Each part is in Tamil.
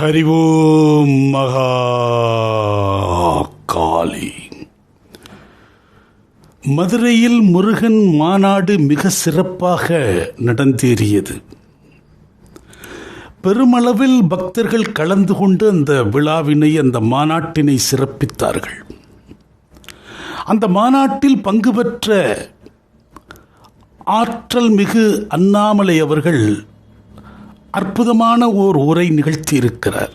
ஹரிவோம் மகா காளி மதுரையில் முருகன் மாநாடு மிக சிறப்பாக நடந்தேறியது. பெருமளவில் பக்தர்கள் கலந்து கொண்டு அந்த விழாவினை அந்த மாநாட்டினை சிறப்பித்தார்கள். அந்த மாநாட்டில் பங்கு பெற்ற ஆற்றல் மிகு அண்ணாமலை அவர்கள் அற்புதமான ஓர் உரை நிகழ்த்தியிருக்கிறார்.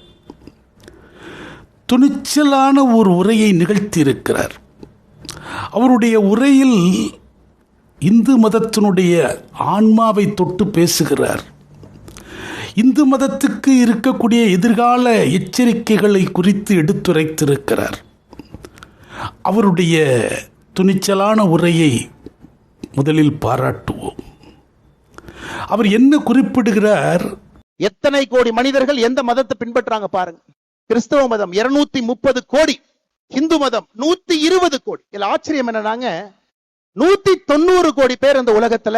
துணிச்சலான ஒரு உரையை நிகழ்த்தியிருக்கிறார். அவருடைய உரையில் இந்து மதத்தினுடைய ஆன்மாவை தொட்டு பேசுகிறார். இந்து மதத்துக்கு இருக்கக்கூடிய எதிர்கால எச்சரிக்கைகளை குறித்து எடுத்துரைத்திருக்கிறார். அவருடைய துணிச்சலான உரையை முதலில் பாராட்டுவோம். அவர் என்ன குறிப்பிடுகிறார்? எத்தனை கோடி மனிதர்கள் எந்த மதத்தை பின்பற்றாங்க பாருங்க. கிறிஸ்தவ மதம் இருநூத்தி முப்பது கோடி இந்து மதம் நூத்தி இருபது கோடி. இதுல ஆச்சரியம் என்னன்னாங்க நூத்தி தொண்ணூறு கோடி பேர் இந்த உலகத்துல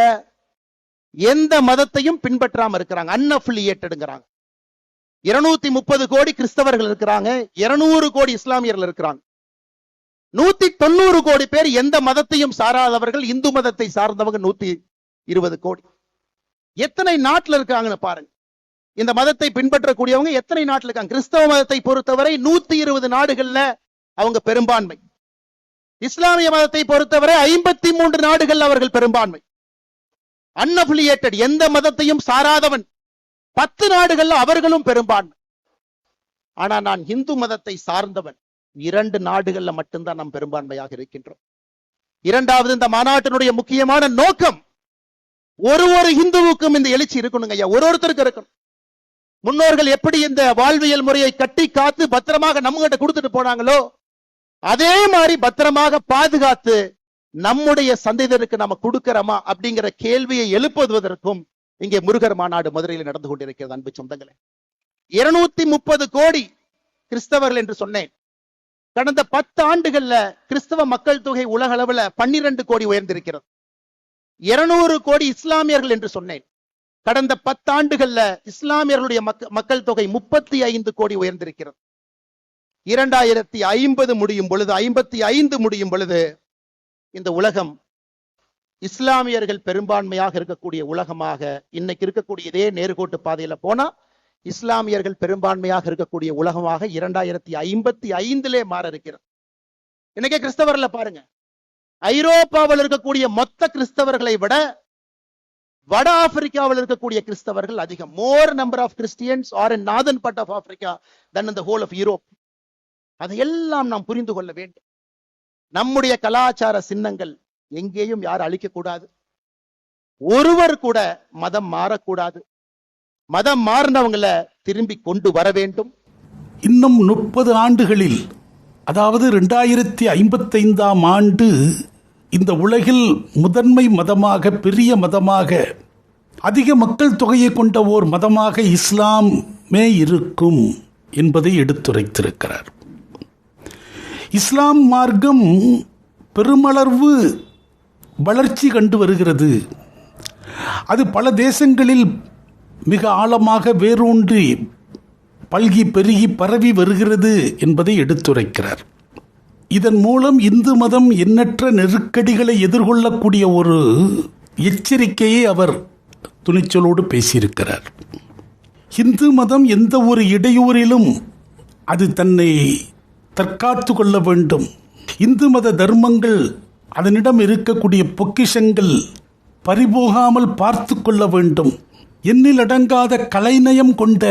எந்த மதத்தையும் பின்பற்றாம இருக்கிறாங்க அன்அஃபிலியேட்டடுங்கிறாங்க இருநூத்தி முப்பது கோடி கிறிஸ்தவர்கள் இருக்கிறாங்க இருநூறு கோடி இஸ்லாமியர்கள் இருக்கிறாங்க. நூத்தி தொண்ணூறு கோடி பேர் எந்த மதத்தையும் சாராதவர்கள் இந்து மதத்தை சார்ந்தவங்க நூத்தி இருபது கோடி. எத்தனை நாட்டுல இருக்காங்கன்னு பாருங்க. இந்த மதத்தை பின்பற்றக்கூடியவங்க எத்தனை நாட்டில் இருக்காங்க? கிறிஸ்தவ மதத்தை பொறுத்தவரை நூத்தி இருபது நாடுகள்ல அவங்க பெரும்பான்மை. இஸ்லாமிய மதத்தை பொறுத்தவரை ஐம்பத்தி மூன்று நாடுகள் அவர்கள் பெரும்பான்மை. அன்அபிலியேட்டட் எந்த மதத்தையும் சாராதவன். பத்து நாடுகள்ல அவர்களும் பெரும்பான்மை. ஆனா நான் இந்து மதத்தை சார்ந்தவன். இரண்டு நாடுகள்ல மட்டும்தான் நாம் பெரும்பான்மையாக இருக்கின்றோம். இரண்டாவது இந்த மாநாட்டினுடைய முக்கியமான நோக்கம் ஒரு ஒரு இந்துவுக்கும் இந்த எழுச்சி இருக்கணுங்க ஐயா. ஒரு ஒருத்தருக்கு இருக்கணும். முன்னோர்கள் எப்படி இந்த வாழ்வியல் முறையை கட்டி காத்து பத்திரமாக நம்ம கிட்ட கொடுத்துட்டு போனாங்களோ அதே மாதிரி பத்திரமாக பாதுகாத்து நம்முடைய சந்ததியருக்கு நம்ம கொடுக்கிறோமா அப்படிங்கிற கேள்வியை எழுப்புவதற்கும் இங்கே முருகர் மாநாடு மதுரையில் நடந்து கொண்டிருக்கிறது அன்பு சொந்தங்களே. இருநூத்தி முப்பது கோடி கிறிஸ்தவர்கள் என்று சொன்னேன். கடந்த பத்து ஆண்டுகள்ல கிறிஸ்தவ மக்கள் தொகை உலக அளவுல பன்னிரண்டு கோடி உயர்ந்திருக்கிறது. இருநூறு கோடி இஸ்லாமியர்கள் என்று சொன்னேன். கடந்த பத்தாண்டுகள்ல இஸ்லாமியர்களுடைய மக்கள் தொகை முப்பத்தி ஐந்து கோடி உயர்ந்திருக்கிறது. இரண்டாயிரத்தி ஐம்பது முடியும் பொழுது ஐம்பத்தி ஐந்து முடியும் பொழுது இந்த உலகம் இஸ்லாமியர்கள் பெரும்பான்மையாக இருக்கக்கூடிய உலகமாக இன்னைக்கு இருக்கக்கூடிய இதே நேர்கோட்டு பாதையில போனா இஸ்லாமியர்கள் பெரும்பான்மையாக இருக்கக்கூடிய உலகமாக இரண்டாயிரத்தி ஐம்பத்தி ஐந்திலே மாற இருக்கிறது. இன்னைக்கே கிறிஸ்தவர்ல பாருங்க. ஐரோப்பாவில் இருக்கக்கூடிய மொத்த கிறிஸ்தவர்களை விட வட ஆப்பிரிக்காவில் இருக்கக்கூடிய கிறிஸ்தவர்கள் அதிகம். More number of Christians are in northern part of Africa than இந்த ஹோல் ஆஃப் யூரோப் அதையெல்லாம் நாம் புரிந்து கொள்ள வேண்டும். நம்முடைய கலாச்சார சின்னங்கள் எங்கேயும் யாரும் அழிக்கக்கூடாது ஒருவர் கூட மதம் மாறக்கூடாது. மதம் மாறினவங்களை திரும்பி கொண்டு வர வேண்டும். இன்னும் முப்பது ஆண்டுகளில் அதாவது ரெண்டாயிரத்தி ஐம்பத்தைந்தாம் ஆண்டு இந்த உலகில் முதன்மை மதமாக பெரிய மதமாக அதிக மக்கள் தொகையை கொண்ட ஓர் மதமாக இஸ்லாமே இருக்கும் என்பதை எடுத்துரைத்திருக்கிறார். இஸ்லாம் மார்க்கம் பெருமளவு வளர்ச்சி கண்டு வருகிறது. அது பல தேசங்களில் மிக ஆழமாக வேரூன்றி பல்கி பெருகி பரவி வருகிறது என்பதை எடுத்துரைக்கிறார். இதன் மூலம் இந்து மதம் எண்ணற்ற நெருக்கடிகளை எதிர்கொள்ளக்கூடிய ஒரு எச்சரிக்கையை அவர் துணிச்சலோடு பேசியிருக்கிறார். இந்து மதம் எந்த ஒரு இடையூறிலும் அது தன்னை தற்காத்து கொள்ள வேண்டும். இந்து மத தர்மங்கள் அதனிடம் இருக்கக்கூடிய பொக்கிஷங்கள் பறிபோகாமல் பார்த்து கொள்ள வேண்டும். எண்ணிலடங்காத கலைநயம் கொண்ட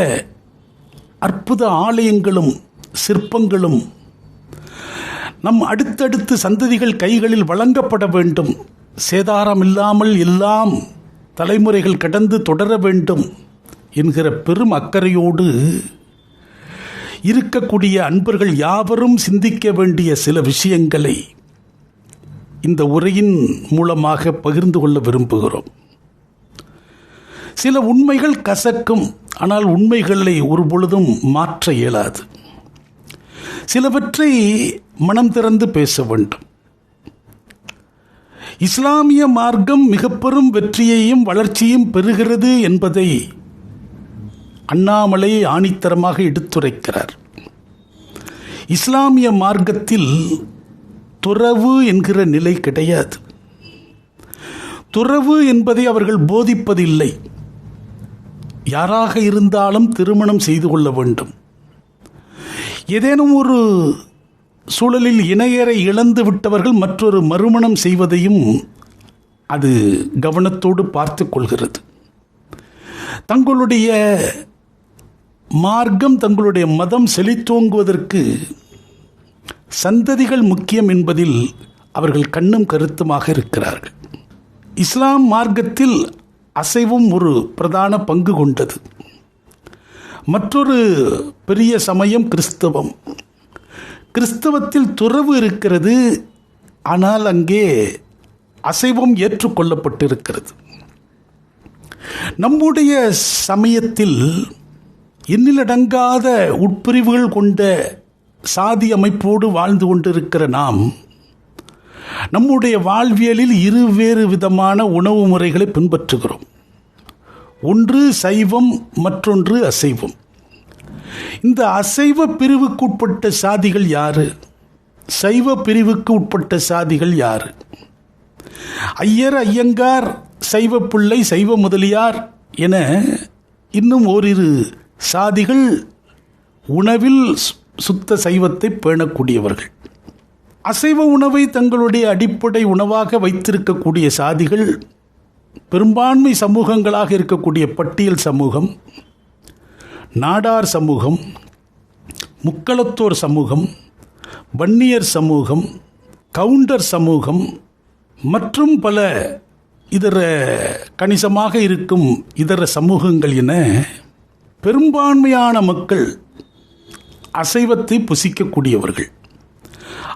அற்புத ஆலயங்களும் சிற்பங்களும் நம் அடுத்தடுத்து சந்ததிகள் கைகளில் வழங்கப்பட வேண்டும். சேதாரம் இல்லாமல் எல்லாம் தலைமுறைகள் கடந்து தொடர வேண்டும் என்கிற பெரும் அக்கறையோடு இருக்கக்கூடிய அன்பர்கள் யாவரும் சிந்திக்க வேண்டிய சில விஷயங்களை இந்த உரையின் மூலமாக பகிர்ந்து கொள்ள விரும்புகிறோம். சில உண்மைகள் கசக்கும் ஆனால் உண்மைகளை ஒரு பொழுதும் மாற்ற இயலாது. சிலவற்றை மனம் திறந்து பேச வேண்டும். இஸ்லாமிய மார்க்கம் மிக பெரும் வெற்றியையும் வளர்ச்சியும் பெறுகிறது என்பதை அண்ணாமலை ஆணித்தரமாக எடுத்துரைக்கிறார். இஸ்லாமிய மார்க்கத்தில் துறவு என்கிற நிலை கிடையாது. துறவு என்பதை அவர்கள் போதிப்பதில்லை. யாராக இருந்தாலும் திருமணம் செய்து கொள்ள வேண்டும். ஏதேனும் ஒரு சூழலில் இணையரை இழந்து விட்டவர்கள் மற்றொரு மறுமணம் செய்வதையும் அது கவனத்தோடு பார்த்து கொள்கிறது. தங்களுடைய மார்க்கம் தங்களுடைய மதம் செழித்தோங்குவதற்கு சந்ததிகள் முக்கியம் என்பதில் அவர்கள் கண்ணும் கருத்துமாக இருக்கிறார்கள். இஸ்லாம் மார்க்கத்தில் அசைவும் ஒரு பிரதான பங்கு கொண்டது. மற்றொரு பெரிய சமயம் கிறிஸ்தவம். கிறிஸ்தவத்தில் துறவு இருக்கிறது ஆனால் அங்கே அசைவம் ஏற்றுக்கொள்ளப்பட்டிருக்கிறது. நம்முடைய சமயத்தில் எண்ணிலடங்காத உட்பிரிவுகள் கொண்ட சாதி அமைப்போடு வாழ்ந்து கொண்டிருக்கிற நாம் நம்முடைய வாழ்வியலில் இருவேறு விதமான உணவு முறைகளை பின்பற்றுகிறோம். ஒன்று சைவம் மற்றொன்று அசைவம். இந்த அசைவ பிரிவுக்கு சாதிகள் யாரு? சைவ பிரிவுக்கு உட்பட்ட சாதிகள் யாரு? ஐயர் ஐயங்கார் சைவ பிள்ளை சைவ முதலியார் என இன்னும் ஓரிரு சாதிகள் உணவில் சுத்த சைவத்தை பேணக்கூடியவர்கள். அசைவ உணவை தங்களுடைய அடிப்படை உணவாக வைத்திருக்கக்கூடிய சாதிகள் பெரும்பான்மை சமூகங்களாக இருக்கக்கூடிய பட்டியல் சமூகம் நாடார் சமூகம் முக்களத்தோர் சமூகம் வன்னியர் சமூகம் கவுண்டர் சமூகம் மற்றும் பல இதர கணிசமாக இருக்கும் இதர சமூகங்கள் என பெரும்பான்மையான மக்கள் அசைவத்தை புசிக்கக்கூடியவர்கள்.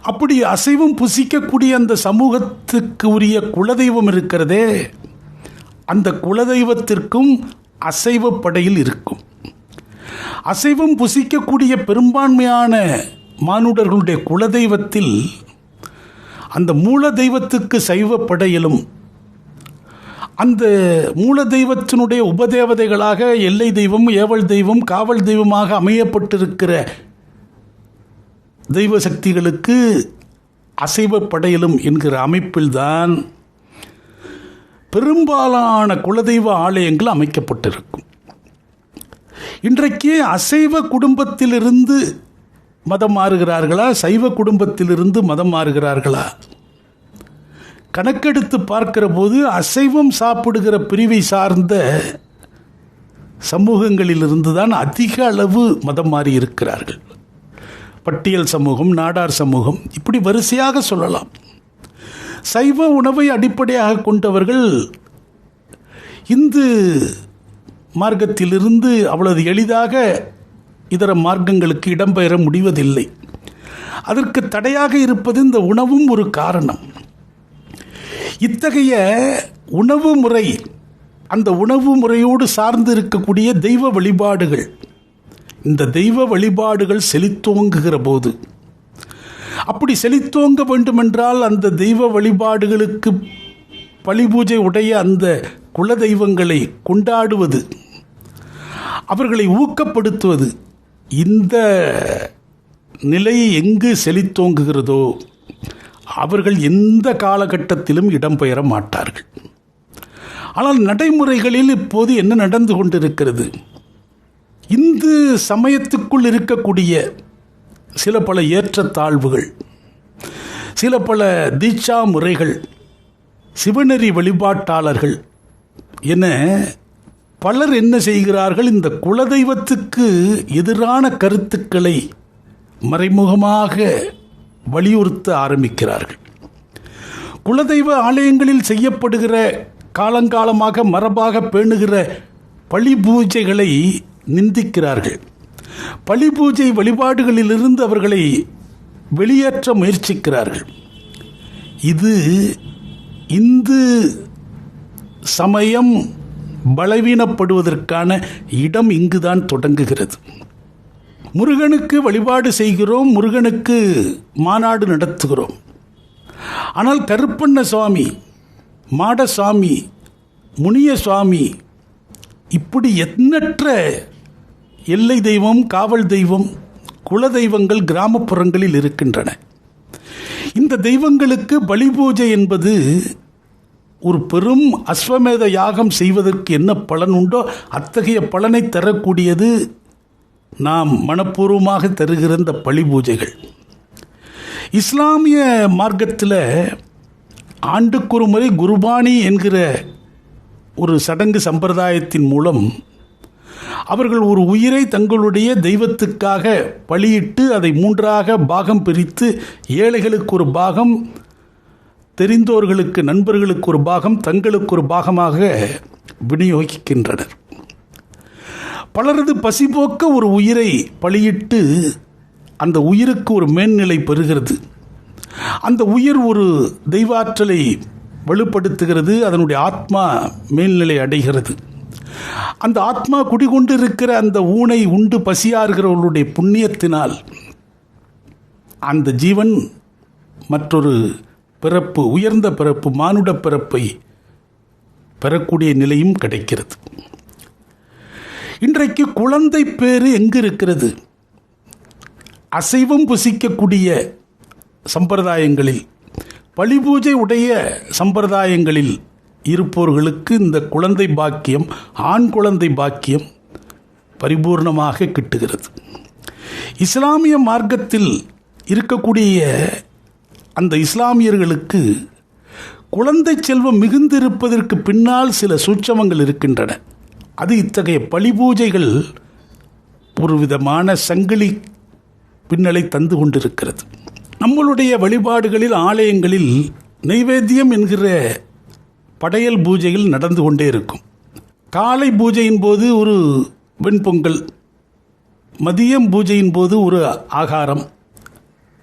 அப்படி அசைவம் புசிக்கக்கூடிய அந்த சமூகத்துக்கு உரிய குலதெய்வம் இருக்கிறதே அந்த குலதெய்வத்திற்கும் அசைவப்படையில் இருக்கும். அசைவம் புசிக்கக்கூடிய பெரும்பான்மையான மானுடர்களுடைய குலதெய்வத்தில் அந்த மூல தெய்வத்துக்கு சைவ படையிலும் அந்த மூல தெய்வத்தினுடைய உபதேவதைகளாக எல்லை தெய்வம் ஏவல் தெய்வம் காவல் தெய்வமாக அமையப்பட்டிருக்கிற தெய்வ சக்திகளுக்கு அசைவ படையலும் என்கிற அமைப்பில்தான் பெரும்பாலான குலதெய்வ ஆலயங்கள் அமைக்கப்பட்டிருக்கும். இன்றைக்கு அசைவ குடும்பத்திலிருந்து மதம் மாறுகிறார்களா? சைவ குடும்பத்திலிருந்து மதம் மாறுகிறார்களா? கணக்கெடுத்து பார்க்கிற போது அசைவம் சாப்பிடுகிற பிரிவை சார்ந்த சமூகங்களிலிருந்து தான் அதிக அளவு மதம் மாறி இருக்கிறார்கள். பட்டியல் சமூகம் நாடார் சமூகம் இப்படி வரிசையாக சொல்லலாம். சைவ உணவை அடிப்படையாக கொண்டவர்கள் இந்து மார்க்கத்திலிருந்து அவ்வளவு எளிதாக இதர மார்க்கங்களுக்கு இடம்பெயர முடிவதில்லை. அதற்கு தடையாக இருப்பது இந்த உணவும் ஒரு காரணம். இத்தகைய உணவு முறை அந்த உணவு முறையோடு சார்ந்து இருக்கக்கூடிய தெய்வ வழிபாடுகள் இந்த தெய்வ வழிபாடுகள் செழித்தோங்குகிற போது அப்படி செழித்தோங்க வேண்டுமென்றால் அந்த தெய்வ வழிபாடுகளுக்கு பழி பூஜை உடைய அந்த குல தெய்வங்களை கொண்டாடுவது அவர்களை ஊக்கப்படுத்துவது இந்த நிலை எங்கு செழித்தோங்குகிறதோ அவர்கள் எந்த காலகட்டத்திலும் இடம்பெயர மாட்டார்கள். ஆனால் நடைமுறைகளில் இப்போது என்ன நடந்து கொண்டிருக்கிறது? இந்து சமயத்துக்குள் இருக்கக்கூடிய சில பல ஏற்றத்தாழ்வுகள் சில பல தீட்சா முறைகள் சிவநெறி வழிபாட்டாளர்கள் என பலர் என்ன செய்கிறார்கள்? இந்த குலதெய்வத்துக்கு எதிரான கருத்துக்களை மறைமுகமாக வலியுறுத்த ஆரம்பிக்கிறார்கள். குலதெய்வ ஆலயங்களில் செய்யப்படுகிற காலங்காலமாக மரபாக பேணுகிற பழி பூஜைகளை நிந்திக்கிறார்கள். பழி பூஜை வழிபாடுகளிலிருந்து அவர்களை வெளியேற்ற முயற்சிக்கிறார்கள். இது இந்து சமயம் பலவீனப்படுவதற்கான இடம் இங்குதான் தொடங்குகிறது. முருகனுக்கு வழிபாடு செய்கிறோம் முருகனுக்கு மாநாடு நடத்துகிறோம். ஆனால் கருப்பண்ண சுவாமி மாடசாமி முனிய சுவாமி இப்படி எண்ணற்ற எல்லை தெய்வம் காவல் தெய்வம் குல தெய்வங்கள் கிராமப்புறங்களில் இருக்கின்றன. இந்த தெய்வங்களுக்கு பலி பூஜை என்பது ஒரு பெரும் அஸ்வமேத யாகம் செய்வதற்கு என்ன பலன் உண்டோ அத்தகைய பலனை தரக்கூடியது நாம் மனப்பூர்வமாக தருகிற இந்த பழி பூஜைகள். இஸ்லாமிய மார்க்கத்தில் ஆண்டுக்கொரு முறை குருபானி என்கிற ஒரு சடங்கு சம்பிரதாயத்தின் மூலம் அவர்கள் ஒரு உயிரை தங்களுடைய தெய்வத்துக்காக பலியிட்டு அதை மூன்றாக பாகம் பிரித்து ஏழைகளுக்கு ஒரு பாகம் தெரிந்தோர்களுக்கு நண்பர்களுக்கு ஒரு பாகம் தங்களுக்கு ஒரு பாகமாக விநியோகிக்கின்றனர். பலரது பசிபோக்க ஒரு உயிரை பலியிட்டு அந்த உயிருக்கு ஒரு மேல்நிலை பெறுகிறது. அந்த உயிர் ஒரு தெய்வாற்றலை வலுப்படுத்துகிறது அதனுடைய ஆத்மா மேல்நிலை அடைகிறது. அந்த ஆத்மா குடிகொண்டிருக்கிற அந்த ஊனை உண்டு பசியாறுகிறவர்களுடைய புண்ணியத்தினால் அந்த ஜீவன் மற்றொரு பிறப்பு உயர்ந்த பிறப்பு மானுட பிறப்பை பெறக்கூடிய நிலையும் கிடைக்கிறது. இன்றைக்கு குழந்தை பேரு எங்கு இருக்கிறது? அசைவம் புசிக்கக்கூடிய சம்பிரதாயங்களில் பழிபூஜை உடைய சம்பிரதாயங்களில் இருப்பவர்களுக்கு இந்த குழந்தை பாக்கியம் ஆண் குழந்தை பாக்கியம் பரிபூர்ணமாக கிட்டுகிறது. இஸ்லாமிய மார்க்கத்தில் இருக்கக்கூடிய அந்த இஸ்லாமியர்களுக்கு குழந்தை செல்வம் மிகுந்திருப்பதற்கு பின்னால் சில சூட்சமங்கள் இருக்கின்றன. அது இத்தகைய பழிபூஜைகள் ஒரு விதமான சங்கிலி பின்னலை தந்து கொண்டிருக்கிறது. நம்மளுடைய வழிபாடுகளில் ஆலயங்களில் நைவேத்தியம் என்கிற படையல் பூஜைகள் நடந்து கொண்டே இருக்கும். காலை பூஜையின் போது ஒரு வெண்பொங்கல் மதியம் பூஜையின் போது ஒரு ஆகாரம்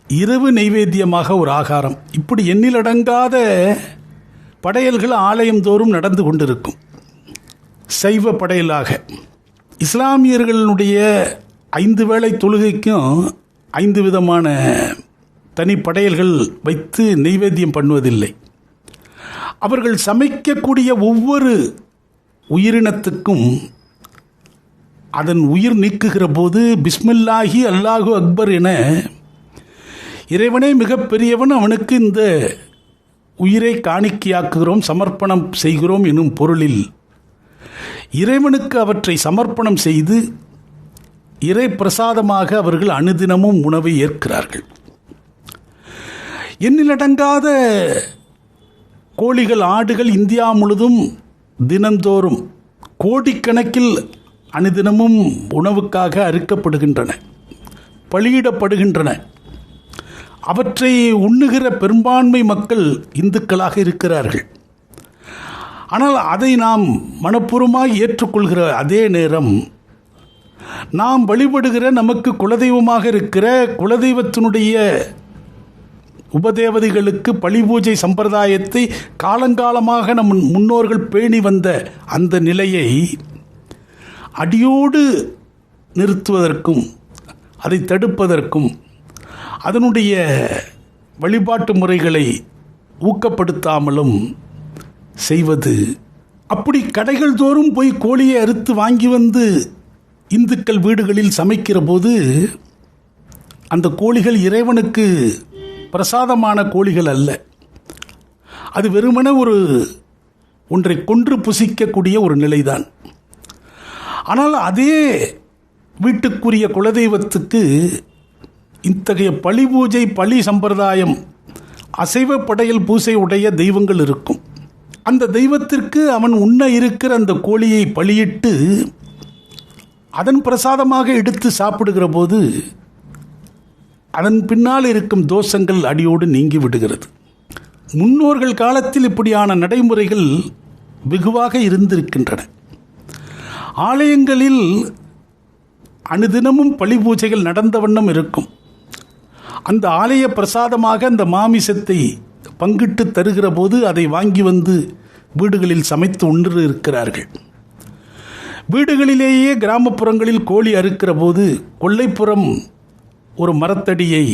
இரவு நைவேத்தியமாக ஒரு ஆகாரம். இப்படி எண்ணிலடங்காத படையல்கள் ஆலயம் தோறும் நடந்து கொண்டிருக்கும். சைவ படையலாக. இஸ்லாமியர்களுடைய ஐந்து வேளை தொழுகைக்கும் ஐந்து விதமான தனி படையல்கள் வைத்து நைவேத்தியம் பண்ணுவதில்லை. அவர்கள் சமைக்கக்கூடிய ஒவ்வொரு உயிரினத்துக்கும் அதன் உயிர் நீக்குகிற போது பிஸ்மில்லாஹி அல்லாஹு அக்பர் என இறைவனே மிகப்பெரியவன் அவனுக்கு இந்த உயிரை காணிக்கையாக்குகிறோம் சமர்ப்பணம் செய்கிறோம் எனும் பொருளில். இறைவனுக்கு அவற்றை சமர்ப்பணம் செய்து இறை பிரசாதமாக அவர்கள் அனுதினமும் உணவை ஏற்கிறார்கள். எண்ணிலடங்காத கோழிகள் ஆடுகள் இந்தியா முழுதும் தினந்தோறும் கோடிக்கணக்கில் அனுதினமும் உணவுக்காக அறுக்கப்படுகின்றன பலியிடப்படுகின்றன. அவற்றை உண்ணுகிற பெரும்பான்மை மக்கள் இந்துக்களாக இருக்கிறார்கள். ஆனால் அதை நாம் மனப்பூர்வமாக ஏற்றுக்கொள்கிற அதே நேரம் நாம் வழிபடுகிற நமக்கு குலதெய்வமாக இருக்கிற குலதெய்வத்தினுடைய உபதேவதைகளுக்கு பழிபூஜை சம்பிரதாயத்தை காலங்காலமாக நம் முன்னோர்கள் பேணி வந்த அந்த நிலையை அடியோடு நிறுத்துவதற்கும் அதை தடுப்பதற்கும் அதனுடைய வழிபாட்டு முறைகளை ஊக்கப்படுத்தாமலும் செய்வது அப்படி கடைகள் தோறும் போய் கோழியை அறுத்து வாங்கி வந்து இந்துக்கள் வீடுகளில் சமைக்கிற போது அந்த கோழிகள் இறைவனுக்கு பிரசாதமான கோழிகள் அல்ல. அது வெறுமனே ஒரு ஒன்றை கொன்று புசிக்கக்கூடிய ஒரு நிலைதான். ஆனால் அதே வீட்டுக்குரிய குலதெய்வத்துக்கு இத்தகைய பழி பூஜை பழி சம்பிரதாயம் அசைவ படையல் பூசை உடைய தெய்வங்கள் இருக்கும். அந்த தெய்வத்திற்கு அவன் உண்ண இருக்கிற அந்த கோழியை பலியிட்டு அதன் பிரசாதமாக எடுத்து சாப்பிடுகிற போது அதன் பின்னால் இருக்கும் தோஷங்கள் அடியோடு நீங்கி விடுகிறது. முன்னோர்கள் காலத்தில் இப்படியான நடைமுறைகள் வெகுவாக இருந்திருக்கின்றன. ஆலயங்களில் அனுதினமும் பழி பூஜைகள் நடந்த வண்ணம் இருக்கும். அந்த ஆலய பிரசாதமாக அந்த மாமிசத்தை பங்கிட்டு தருகிற போது அதை வாங்கி வந்து வீடுகளில் சமைத்து உண்டு இருக்கிறார்கள். வீடுகளிலேயே கிராமப்புறங்களில் கோழி அறுக்கிற போது கொல்லைப்புறம் ஒரு மரத்தடியை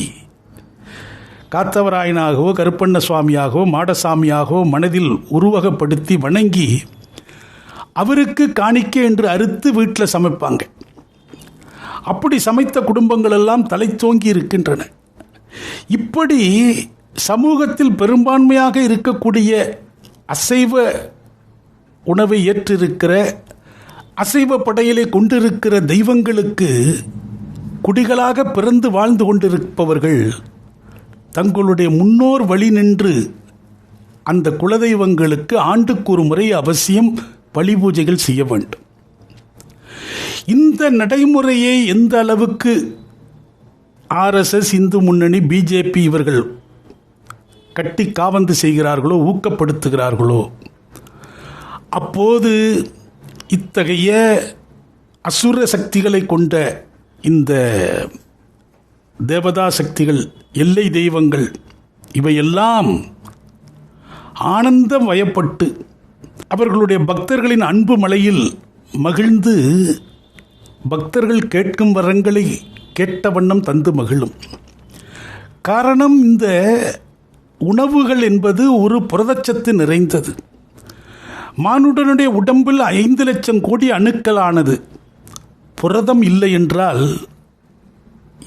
காத்தவராயனாகவோ கருப்பண்ண சுவாமியாகவோ மாடசாமியாகவோ மனதில் உருவகப்படுத்தி வணங்கி அவருக்கு காணிக்க என்று அறுத்து வீட்டில் சமைப்பாங்க. அப்படி சமைத்த குடும்பங்கள் எல்லாம் தலைத்தோங்கி இருக்கின்றன. இப்படி சமூகத்தில் பெரும்பான்மையாக இருக்கக்கூடிய அசைவ உணவை ஏற்றிருக்கிற அசைவ படையலை கொண்டிருக்கிற தெய்வங்களுக்கு குடிகளாக பிறந்து வாழ்ந்து கொண்டிருப்பவர்கள் தங்களுடைய முன்னோர் வழி நின்று அந்த குலதெய்வங்களுக்கு ஆண்டுக்கு ஒரு முறை அவசியம் பலி பூஜைகள் செய்ய வேண்டும். இந்த நடைமுறையை எந்த அளவுக்கு ஆர்எஸ்எஸ் இந்து முன்னணி பிஜேபி இவர்கள் கட்டி காவந்து செய்கிறார்களோ ஊக்கப்படுத்துகிறார்களோ? அப்போது இத்தகைய அசுர சக்திகளை கொண்ட இந்த தேவதா சக்திகள் எல்லை தெய்வங்கள் இவையெல்லாம் ஆனந்தம் வயப்பட்டு அவர்களுடைய பக்தர்களின் அன்பு மலையில் மகிழ்ந்து பக்தர்கள் கேட்கும் வரங்களை கேட்ட வண்ணம் தந்து மகிழும். காரணம் இந்த உணவுகள் என்பது ஒரு புரதச்சத்து நிறைந்தது. மானுடனுடைய உடம்பில் ஐந்து லட்சம் கோடி அணுக்களானது. புரதம் இல்லை என்றால்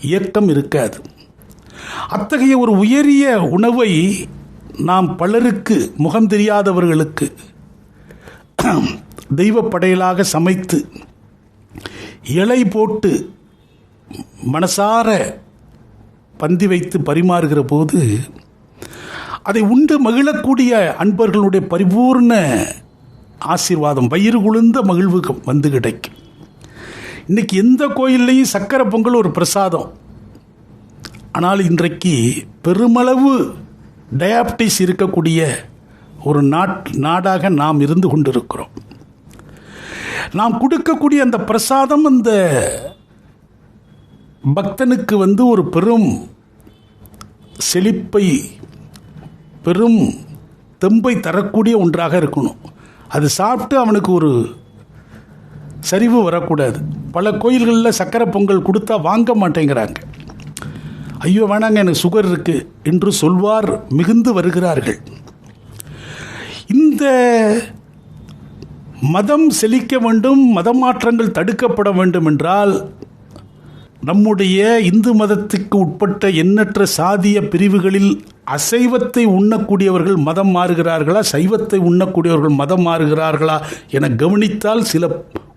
இயக்கம் இருக்காது. அத்தகைய ஒரு உயரிய உணவை நாம் பலருக்கு முகம் தெரியாதவர்களுக்கு தெய்வ படையலாக சமைத்து இலை போட்டு மனசார பந்தி வைத்து பரிமாறுகிற போது அதை உண்டு மகிழக்கூடிய அன்பர்களுடைய பரிபூர்ண ஆசீர்வாதம் வயிறு குளிர்ந்த மகிழ்வு வந்து கிடைக்கும். இன்றைக்கி எந்த கோயில்லையும் சக்கரை பொங்கல் ஒரு பிரசாதம். ஆனால் இன்றைக்கு பெருமளவு டயாபிட்டிஸ் இருக்கக்கூடிய ஒரு நாட் நாடாக நாம் இருந்து கொண்டிருக்கிறோம். நாம் கொடுக்கக்கூடிய அந்த பிரசாதம் அந்த பக்தனுக்கு வந்து ஒரு பெரும் செழிப்பை பெரும் தெம்பை தரக்கூடிய ஒன்றாக இருக்கணும். அது சாப்பிட்டு அவனுக்கு ஒரு சரிவு வரக்கூடாது. பல கோயில்களில் சக்கரை பொங்கல் கொடுத்தா வாங்க மாட்டேங்கிறாங்க. ஐயோ வேணாங்க எனக்கு சுகர் இருக்கு என்று சொல்வார் மிகுந்து வருகிறார்கள். இந்த மதம் செழிக்க வேண்டும் மத மாற்றங்கள் தடுக்கப்பட வேண்டும் என்றால் நம்முடைய இந்து மதத்துக்கு உட்பட்ட எண்ணற்ற சாதிய பிரிவுகளில் அசைவத்தை உண்ணக்கூடியவர்கள் மதம் மாறுகிறார்களா? சைவத்தை உண்ணக்கூடியவர்கள் மதம் மாறுகிறார்களா? என கவனித்தால் சில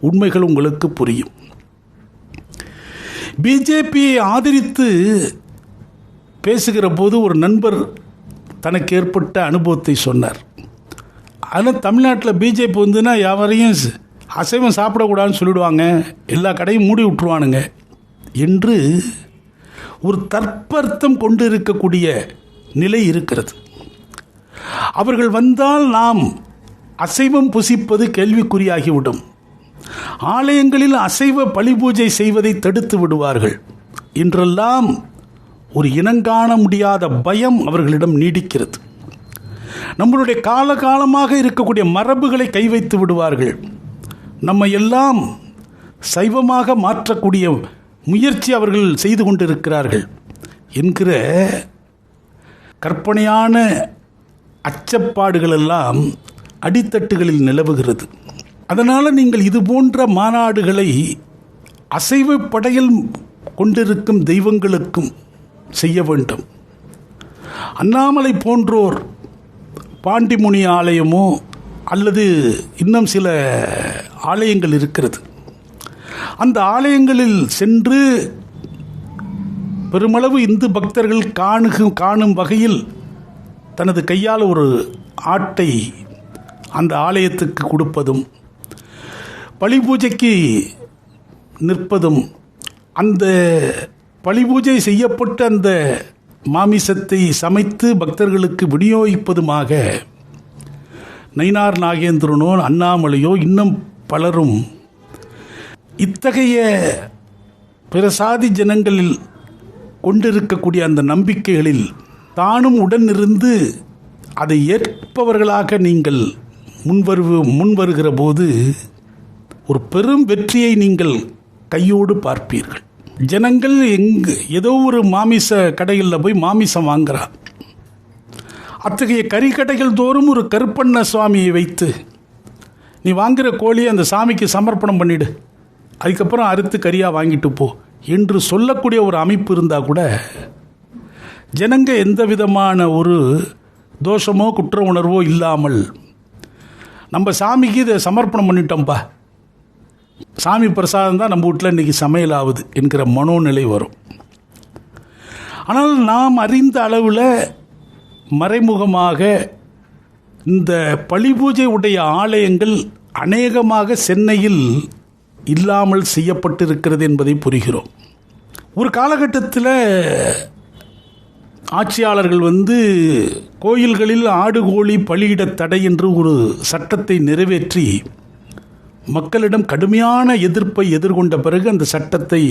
உண்மைகள் உங்களுக்கு புரியும். பிஜேபியை ஆதரித்து பேசுகிற போது ஒரு நண்பர் தனக்கு ஏற்பட்ட அனுபவத்தை சொன்னார். ஆனால் தமிழ்நாட்டில் பிஜேபி வந்துன்னா யாவரையும் அசைவம் சாப்பிடக்கூடாதுன்னு சொல்லிடுவாங்க. எல்லா கடையும் மூடி விட்டுருவானுங்க. என்று ஒரு தற்பர்த்தம் கொண்டு இருக்கக்கூடிய நிலை இருக்கிறது. அவர்கள் வந்தால் நாம் அசைவம் புசிப்பது கேள்விக்குறியாகிவிடும். ஆலயங்களில் அசைவ பழிபூஜை செய்வதை தடுத்து விடுவார்கள். இன்றெல்லாம் ஒரு இனங்காண முடியாத பயம் அவர்களிடம் நீடிக்கிறது. நம்மளுடைய காலகாலமாக இருக்கக்கூடிய மரபுகளை கை வைத்து விடுவார்கள். நம்ம எல்லாம் சைவமாக மாற்றக்கூடிய முயற்சி அவர்கள் செய்து கொண்டிருக்கிறார்கள் என்கிற கற்பனையான அச்சப்பாடுகள் எல்லாம் அடித்தட்டுகளில் நிலவுகிறது. அதனால் நீங்கள் இது போன்ற மாநாடுகளை அசைவு படையில் கொண்டிருக்கும் தெய்வங்களுக்கும் செய்ய வேண்டும். அண்ணாமலை போன்றோர் பாண்டிமுனி ஆலயமோ அல்லது இன்னும் சில ஆலயங்கள் இருக்கிறது. அந்த ஆலயங்களில் சென்று பெருமளவு இந்து பக்தர்கள் காணுகு காணும் வகையில் தனது கையால் ஒரு ஆட்டை அந்த ஆலயத்துக்கு கொடுப்பதும் பழி பூஜைக்கு நிற்பதும் அந்த பழி பூஜை செய்யப்பட்டு அந்த மாமிசத்தை சமைத்து பக்தர்களுக்கு விநியோகிப்பதுமாக நயினார் நாகேந்திரனோ அண்ணாமலையோ இன்னும் பலரும் இத்தகைய பிற சாதி ஜனங்களில் கொண்டிருக்கக்கூடிய அந்த நம்பிக்கைகளில் தானும் உடனிருந்து அதை ஏற்பவர்களாக நீங்கள் முன்வரு முன்வருகிற போது ஒரு பெரும் வெற்றியை நீங்கள் கையோடு பார்ப்பீர்கள். ஜனங்கள் எங்கு ஏதோ ஒரு மாமிச கடைகளில் போய் மாமிசம் வாங்குறான். அத்தகைய கறிக்கடைகள் தோறும் ஒரு கருப்பண்ண சுவாமியை வைத்து நீ வாங்குகிற கோழியை அந்த சாமிக்கு சமர்ப்பணம் பண்ணிடு. அதுக்கப்புறம் அறுத்து கறியாக வாங்கிட்டு போ என்று சொல்லக்கூடிய ஒரு அமைப்பு இருந்தால் கூட ஜனங்க எந்த விதமான ஒரு தோஷமோ குற்ற உணர்வோ இல்லாமல் நம்ம சாமிக்கு இதை சமர்ப்பணம் பண்ணிட்டோம்ப்பா சாமி பிரசாதம் தான் நம்ம வீட்டில் இன்றைக்கி சமையல் ஆகுது என்கிற மனோநிலை வரும். ஆனால் நாம் அறிந்த அளவில் மறைமுகமாக இந்த பழி பூஜை உடைய ஆலயங்கள் அநேகமாக சென்னையில் இல்லாமல் செய்யப்பட்டிருக்கிறது என்பதை புரிகிறோம். ஒரு காலகட்டத்தில் ஆட்சியாளர்கள் வந்து கோயில்களில் ஆடு கோழி பலியிட தடை என்று ஒரு சட்டத்தை நிறைவேற்றி மக்களிடம் கடுமையான எதிர்ப்பை எதிர்கொண்ட பிறகு அந்த சட்டத்தை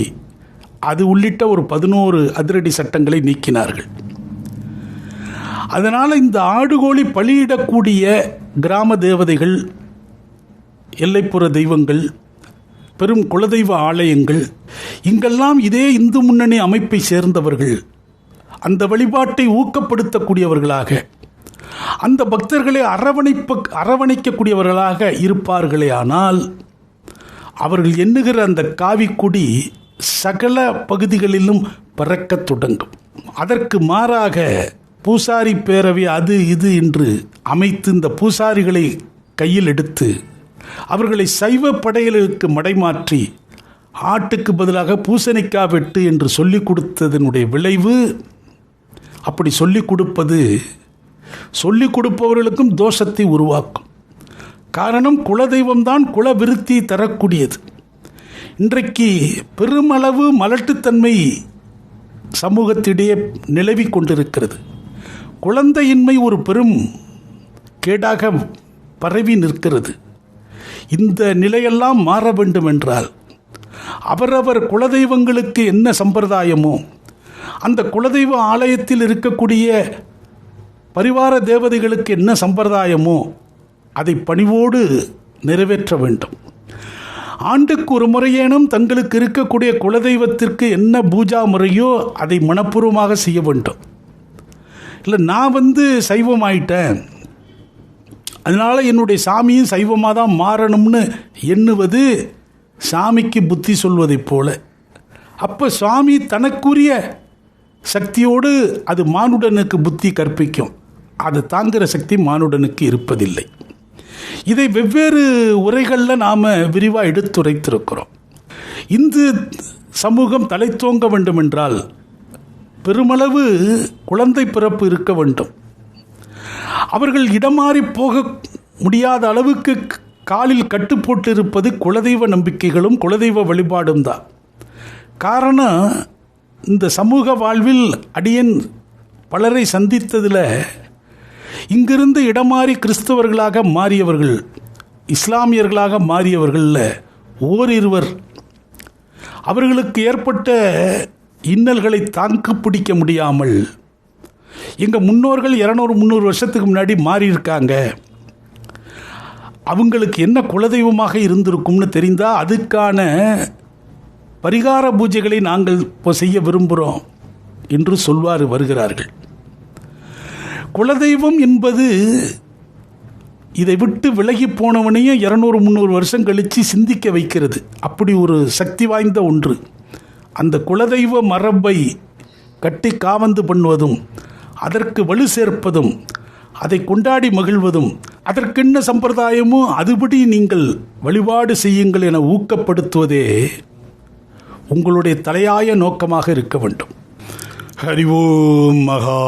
அது உள்ளிட்ட ஒரு பதினோரு அதிரடி சட்டங்களை நீக்கினார்கள். அதனால் இந்த ஆடுகோழி பலியிடக்கூடிய கிராம தேவதைகள் எல்லைப்புற தெய்வங்கள் பெரும் குலதெய்வ ஆலயங்கள். இங்கெல்லாம் இதே இந்து முன்னணி அமைப்பை சேர்ந்தவர்கள் அந்த வழிபாட்டை ஊக்கப்படுத்தக்கூடியவர்களாக அந்த பக்தர்களை அரவணைப்ப அரவணைக்கக்கூடியவர்களாக இருப்பார்களே ஆனால் அவர்கள் எண்ணுகிற அந்த காவிக்குடி சகல பகுதிகளிலும் பறக்கத் தொடங்கும். அதற்கு மாறாக பூசாரி பேரவை அது இது என்று அமைத்து இந்த பூசாரிகளை கையில் எடுத்து அவர்களை சைவ படையலுக்கு மடைமாற்றி ஆட்டுக்கு பதிலாக பூசணிக்காய் வெட்டு என்று சொல்லிக் கொடுத்ததனுடைய விளைவு அப்படி சொல்லிக் கொடுப்பது சொல்லிக் கொடுப்பவர்களுக்கும் தோஷத்தை உருவாக்கும். காரணம் குலதெய்வம்தான் குல விருத்தி தரக்கூடியது. இன்றைக்கு பெருமளவு மலட்டுத்தன்மை சமூகத்திடையே நிலவி கொண்டிருக்கிறது. குழந்தையின்மை ஒரு பெரும் கேடாக பரவி நிற்கிறது. இந்த நிலையெல்லாம் மாற வேண்டும் என்றால் அவரவர் குலதெய்வங்களுக்கு என்ன சம்பிரதாயமோ அந்த குலதெய்வ ஆலயத்தில் இருக்கக்கூடிய பரிவார தேவதைகளுக்கு என்ன சம்பிரதாயமோ அதை பணிவோடு நிறைவேற்ற வேண்டும். ஆண்டுக்கு ஒரு முறையேனும் தங்களுக்கு இருக்கக்கூடிய குலதெய்வத்திற்கு என்ன பூஜா முறையோ அதை மனப்பூர்வமாக செய்ய வேண்டும். இல்லை நான் வந்து சைவம் ஆயிட்டேன் அதனால் என்னுடைய சாமியும் சைவமாக தான் மாறணும்னு எண்ணுவது சாமிக்கு புத்தி சொல்வதைப் போல. அப்போ சுவாமி தனக்குரிய சக்தியோடு அது மானுடனுக்கு புத்தி கற்பிக்கும். அது தாங்குகிற சக்தி மானுடனுக்கு இருப்பதில்லை. இதை வெவ்வேறு உரைகளில் நாம் விரிவாக எடுத்துரைத்திருக்கிறோம். இந்து சமூகம் தலைத்தோங்க வேண்டுமென்றால் பெருமளவு குழந்தை பிறப்பு இருக்க வேண்டும். அவர்கள் இடமாறி போக முடியாத அளவுக்கு காலில் கட்டு குலதெய்வ நம்பிக்கைகளும் குலதெய்வ வழிபாடும் தான். காரணம் இந்த சமூக வாழ்வில் அடியன் பலரை சந்தித்ததில் இங்கிருந்து இடமாறி கிறிஸ்தவர்களாக மாறியவர்கள் இஸ்லாமியர்களாக மாறியவர்களில் ஓரிருவர். அவர்களுக்கு ஏற்பட்ட இன்னல்களை தாக்கு பிடிக்க முடியாமல் எங்கள் முன்னோர்கள் இரநூறு முந்நூறு வருஷத்துக்கு முன்னாடி மாறி இருக்காங்க அவங்களுக்கு என்ன குலதெய்வமாக இருந்திருக்கும்னு தெரிந்தால் அதுக்கான பரிகார பூஜைகளை நாங்கள் இப்போ செய்ய விரும்புகிறோம் என்று சொல்வார் வருகிறார்கள். குலதெய்வம் என்பது இதை விட்டு விலகி போனவனையும் இரநூறு முந்நூறு வருஷம் கழித்து சிந்திக்க வைக்கிறது. அப்படி ஒரு சக்தி வாய்ந்த ஒன்று. அந்த குலதெய்வ மரபை கட்டி காவந்து பண்ணுவதும் அதற்கு வலு சேர்ப்பதும் அதை கொண்டாடி மகிழ்வதும் அதற்கென்ன சம்பிரதாயமோ அதுபடி நீங்கள் வழிபாடு செய்யுங்கள் என ஊக்கப்படுத்துவதே உங்களுடைய தலையாய நோக்கமாக இருக்க வேண்டும். ஹரி ஓம் மகா